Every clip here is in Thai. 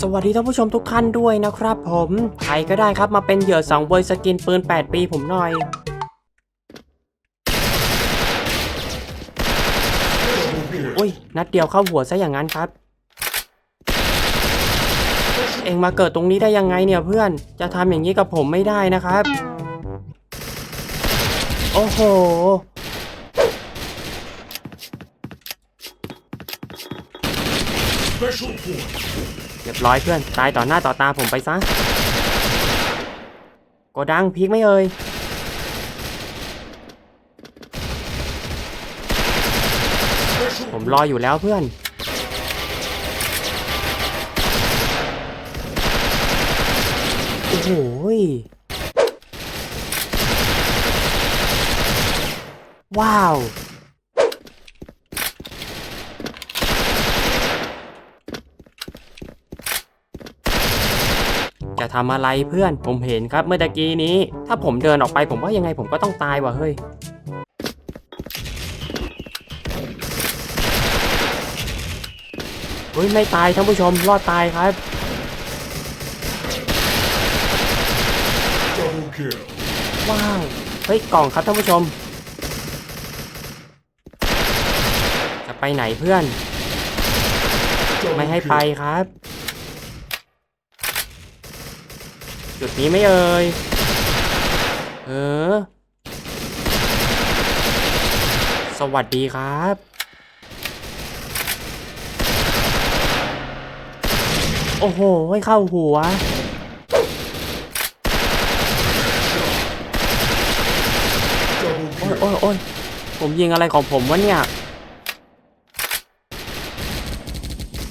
สวัสดีท่านผู้ชมทุกท่านด้วยนะครับผมใครก็ได้ครับมาเป็นเหยื่อสังเวยสกินปืน 8 ปีผมหน่อย อุ้ย นัดเดียวเข้าหัวซะอย่างนั้นครับ เองมาเกิดตรงนี้ได้ยังไงเนี่ยเพื่อนจะทำอย่างนี้กับผมไม่ได้นะครับ โอ้โห เรียบร้อยเพื่อน ตายต่อหน้าต่อตาผมไปซะโกดังพีกไหม่เอ่ยผมรออยู่แล้วเพื่อน โอ้โหว้าว จะทำอะไรเพื่อน ผมเห็นครับเมื่อตะกี้นี้ ถ้าผมเดินออกไปผมว่ายังไงผมก็ต้องตายว่ะเฮ้ยเฮ้ยไม่ตายท่านผู้ชมรอดตายครับ double kill. ว้าวเฮ้ยกล่องครับท่านผู้ชม จะไปไหนเพื่อน Double ไม่ให้ kill. ไปครับ จุดนี้ไม่เอ่ยเออ สวัสดีครับ โอ้โห ให้เข้าหัว โอ้ยโอ้ยโอ้ยผมยิงอะไรของผมวะเนี่ย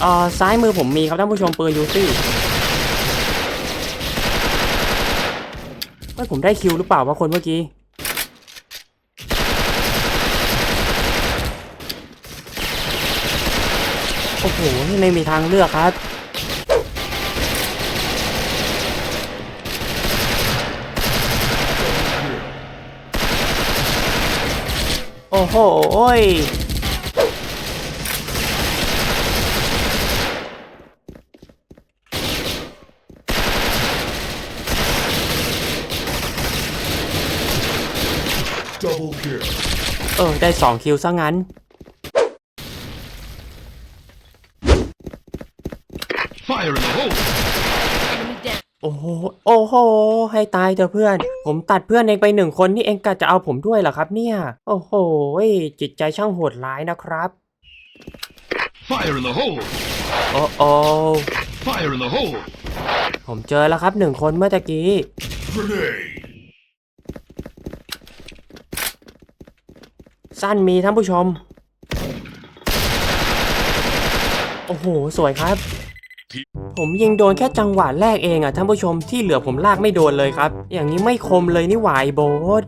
เอ่อซ้ายมือผมมีครับท่านผู้ชมปืนยูซี่ เฮ้ยผมได้คิวหรือเปล่าวะคนเมื่อกี้ โอ้โห ไม่มีทางเลือกครับโอ้โหโอ้ย Double kill. เออ ได้สองคิวซะงั้น Fire in the hole. Enemy down. โอ้โห โอ้โห ให้ตายเถอะเพื่อน ผมตัดเพื่อนเองไปหนึ่งคนนี่เองกะจะเอาผมด้วยเหรอครับเนี่ย โอ้โห จิตใจช่างโหดร้ายนะครับ Fire in the hole. โอ้โอ Fire in the hole. ผมเจอแล้วครับหนึ่งคนเมื่อตะกี้ Grenade. สั้นมีท่านผู้ชม โอ้โห สวยครับ ผมยิงโดนแค่จังหวะแรกเองอะท่านผู้ชมที่เหลือผมลากไม่โดนเลยครับ อย่างนี้ไม่คมเลยนี่หวายโบส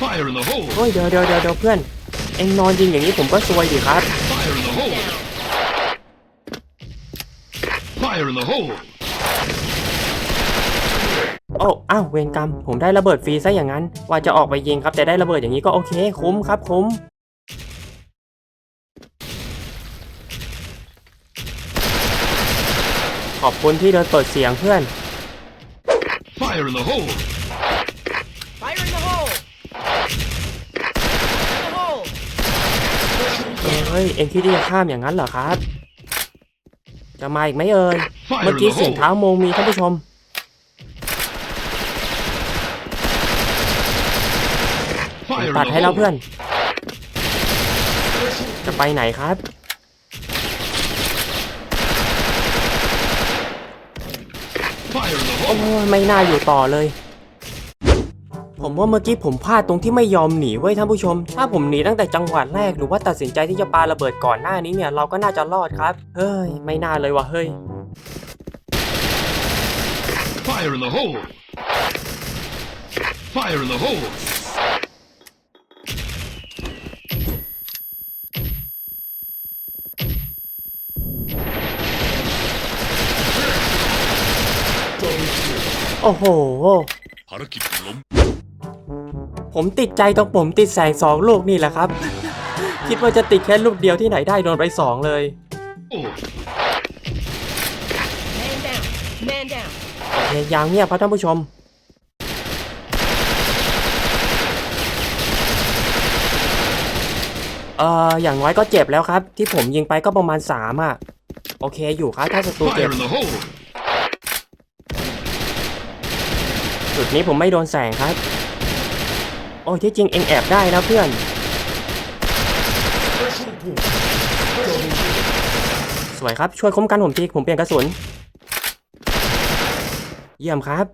Fire in the hole. เฮ้ยเดี๋ยวเดี๋ยวเดี๋ยวเดี๋ยวเพื่อน เอ็งนอนยิงอย่างนี้ผมก็ซวยดิครับ Fire in the hole. Down. Fire in the hole. โอ้อ้าวเวรกรรม ผมได้ระเบิดฟรีซะอย่างนั้น ว่าจะออกไปยิงครับ แต่ได้ระเบิดอย่างนี้ก็โอเค คุ้มครับคุ้มขอบคุณที่เดินเปิดเสียงเพื่อน Fire in the hole. Fire in the hole. In the hole. เฮ้ย เอ็งคิดที่จะข้ามอย่างนั้นเหรอครับ จะมาอีกไหมเอ่ย Fire เมื่อ in กี้ the เสียง hole. เท้าโมงมีท่านผู้ชม Fire in ตัด the ให้แล้ว hole. เพื่อน จะไปไหนครับ Fire in the โอ้ hole. ยไม่น่าอยู่ต่อเลย ผมว่าเมื่อกี้ผมพลาดตรงที่ไม่ยอมหนีเว้ยท่านผู้ชม ถ้าผมหนีตั้งแต่จังหวะแรกหรือว่าตัดสินใจที่จะปาระเบิดก่อนหน้านี้เนี่ยเราก็น่าจะรอดครับ เฮ้ย ไม่น่าเลยว่ะเฮ้ย Fire in the hole. Fire in the hole. โอ้โห ภารกิจล้มผมติดใจตรงผมติดแสงสองลูกนี่แหละครับ คิดว่าจะติดแค่ลูกเดียวที่ไหนได้โดนไปสองเลยโอ้ Man down. โอเคยางเงียบครับท่านผู้ชม เอ่อ อย่างน้อยก็เจ็บแล้วครับ ที่ผมยิงไปก็ประมาณสามอะ โอเคอยู่ครับ ถ้าศัตรูเจ็บ Fire in the hole! จุดนี้ผมไม่โดนแสงครับ โอ้ยที่จริงเองแอบได้นะเพื่อน สวยครับช่วยคุ้มกันผมทีผมเปลี่ยนกระสุน เยี่ยมครับ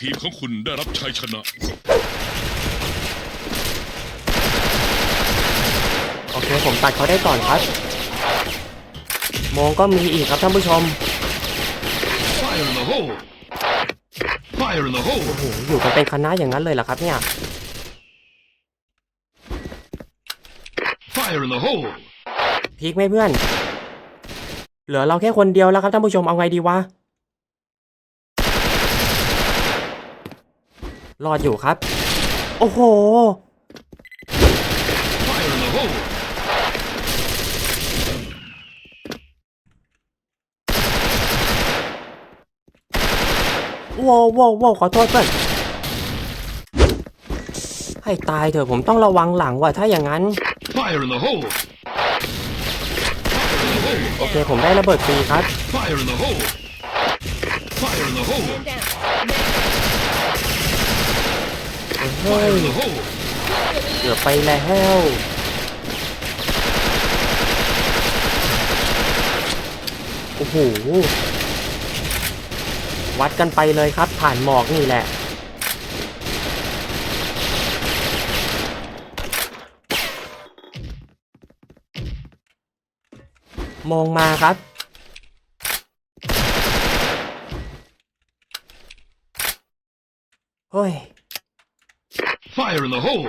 ทีมของคุณได้รับชัยชนะ โอเคผมตัดเขาได้ก่อนครับโมงก็มีอีกครับท่านผู้ชม Fire in the hole! Fire in the hole! โอ้โหอยู่กันเป็นคณะอย่างนั้นเลยเหรอครับเนี่ย Fire in the hole! พีคไหมเพื่อน เหลือเราแค่คนเดียวแล้วครับท่านผู้ชมเอาไงดีวะ รอดอยู่ครับ โอ้โห Fire in the hole! ว้าวว้าวว้าวขอโทษเพื่อนให้ตายเถอะผมต้องระวังหลังว่ะถ้าอย่างนั้น Fire in the hole! โอเคผมได้ระเบิดฟรีครับ Fire in the hole! Fire in the hole! Man down. เฮ้ย Fire in the hole! เกือบไปแล้วโอ้โห วัดกันไปเลยครับ ผ่านหมอกนี่แหละ มองมาครับเฮ้ย Fire in the hole!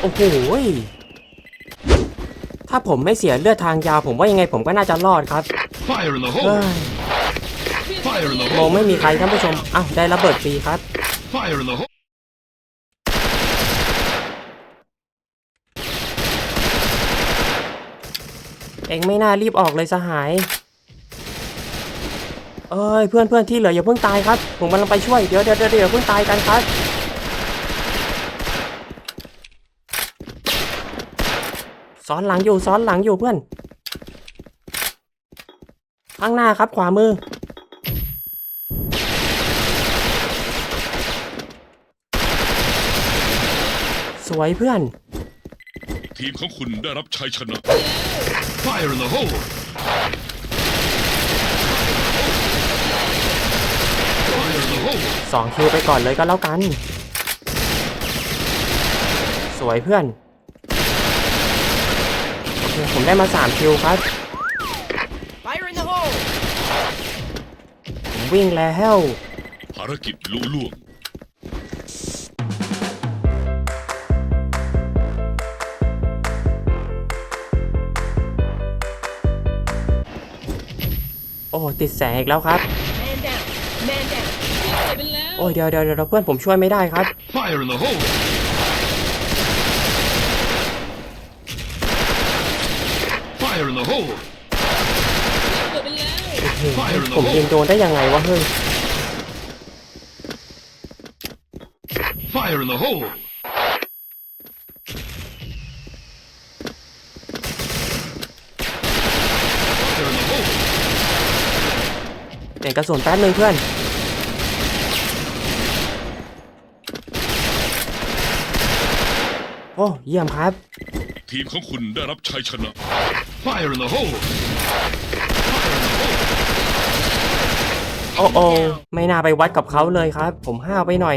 โอ้โหยถ้าผมไม่เสียเลือดทางยาวผมว่ายังไงผมก็น่าจะรอดครับ Fire in the เฮ้ hole! มองไม่มีใครท่านผู้ชมอ้าวได้ระเบิดฟรีครับเองไม่น่ารีบออกเลยสหาย เอ้ยเพื่อนเพื่อนที่เหลืออย่าเพิ่งตายครับ ผมกำลังไปช่วย เดี๋ยวเดี๋ยวเดี๋ยวเดี๋ยวเพิ่งตายกันครับ ซ้อนหลังอยู่ซ้อนหลังอยู่เพื่อน ข้างหน้าครับขวามือ วยเพื่อน ทีมของคุณได้รับชัยชนะ Fire in the hole! Fire in the hole! สองคิวไปก่อนเลยก็แล้วกัน สวยเพื่อนโอเคผมได้มาสามคิวครับ Fire in the hole. ผมวิ่งแล้วภารกิจลุล่วง อ้ติดแสงอีกแล้วครับ Man down. Man down. โอ้ยเดี๋ยวเดี๋ยวเดี๋ยวเพื่อนผมช่วยไม่ได้ครับ Fire in the hole! Fire in the hole! โอ้โห Fire in the ผมยิง hole! โดนได้ยังไงวะเฮ้ย Fire in the hole! Fire in the hole! เป ลี่ยนกระสุนแป๊บนึงเพื่อน โอ้เยี่ยมครับ ทีมของคุณได้รับชัยชนะ Fire in the hole! Fire in the hole! โอ้โอ้ไม่น่าไปวัดกับเขาเลยครับ ผมห้าวไปหน่อย